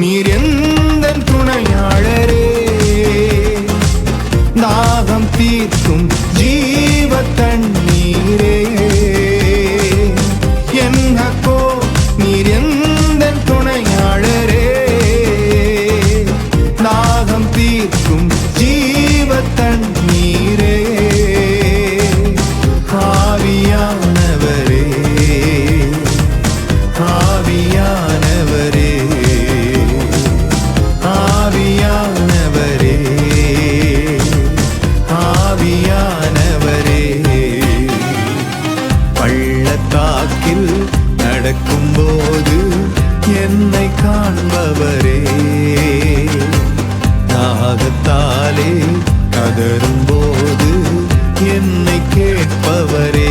நீர் எந்த போது என்னை கேட்பவரே.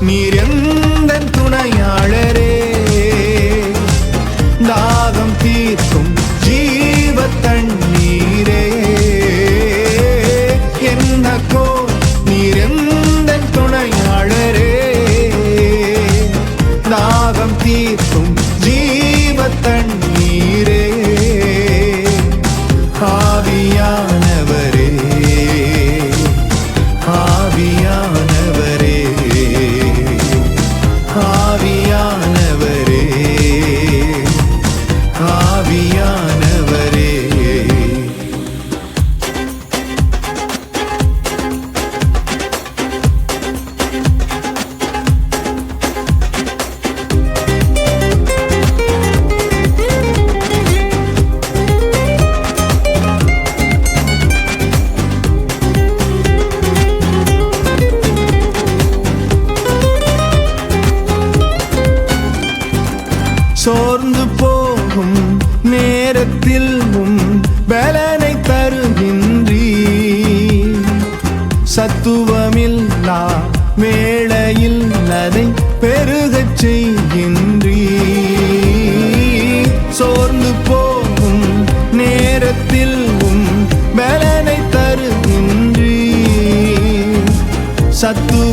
நீர் நேரத்தில் உம் பலனை தருகின்றீ. சத்துவமில்லா வேளையில் அதை பெருகச் செய்கின்றீ. சோர்ந்து போகும் நேரத்தில் உம் பலனை தருகின்றீ. சத்துவமில்லா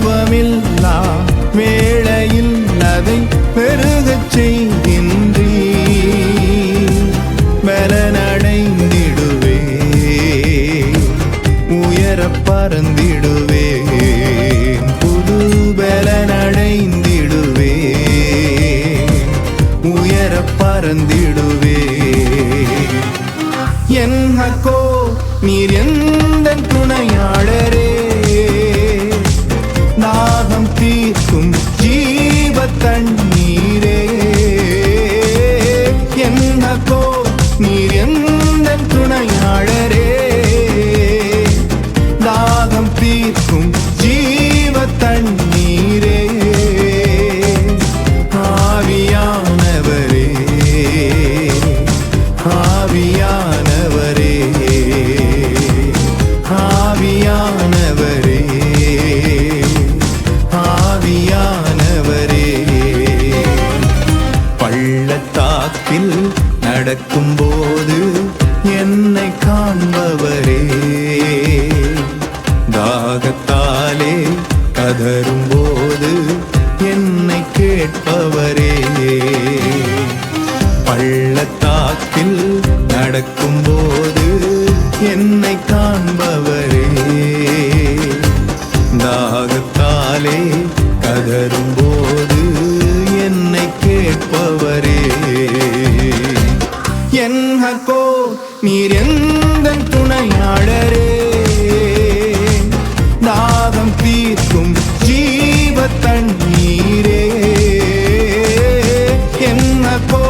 தீர்க்கும் ஜீவ தண்ணீரே ஆவியானவரே ஆவியானவரே ஆவியானவரே ஆவியானவரே. பள்ளத்தாக்கில் நடக்கும்போது என்னை கா நடக்கும்போது என்னை காண்பவரே. தாகத்தாலே கதரும்போது என்னை கேட்பவரே. என்னக்கோ நீர் எந்த துணையாளரே. தாகம் தீர்க்கும் ஜீவ தண்ணீரே. என்னக்கோ